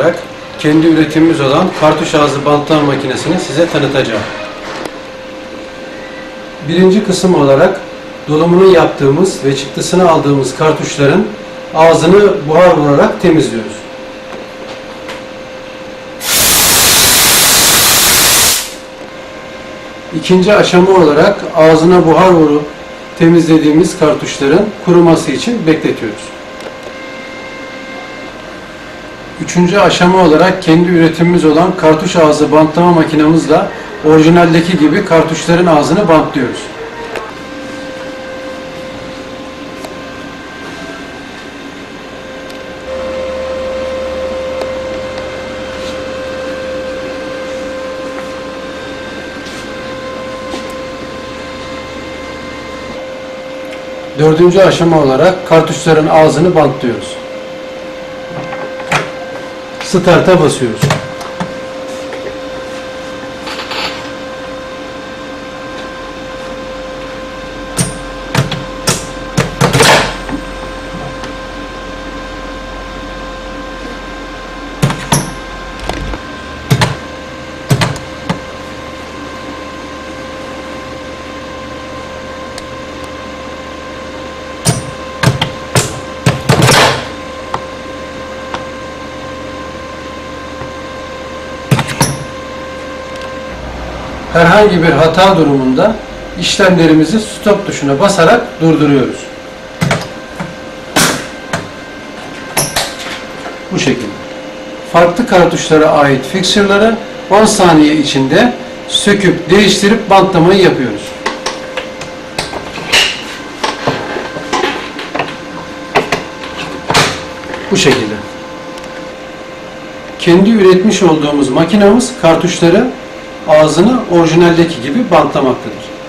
olarak kendi üretimimiz olan kartuş ağzı bantlama makinesini size tanıtacağım. Birinci kısım olarak dolumunu yaptığımız ve çıktısını aldığımız kartuşların ağzını buhar vurarak temizliyoruz. İkinci aşama olarak ağzına buhar vurup temizlediğimiz kartuşların kuruması için bekletiyoruz. Üçüncü aşama olarak kendi üretimimiz olan kartuş ağzı bantlama makinamızla orijinaldeki gibi kartuşların ağzını bantlıyoruz. Dördüncü aşama olarak kartuşların ağzını bantlıyoruz. Start'a basıyoruz. Herhangi bir hata durumunda işlemlerimizi stop tuşuna basarak durduruyoruz. Bu şekilde. Farklı kartuşlara ait fixture'ları 10 saniye içinde söküp değiştirip bantlamayı yapıyoruz. Bu şekilde. Kendi üretmiş olduğumuz makinamız kartuşları ağzını orijinaldeki gibi bantlamaktadır.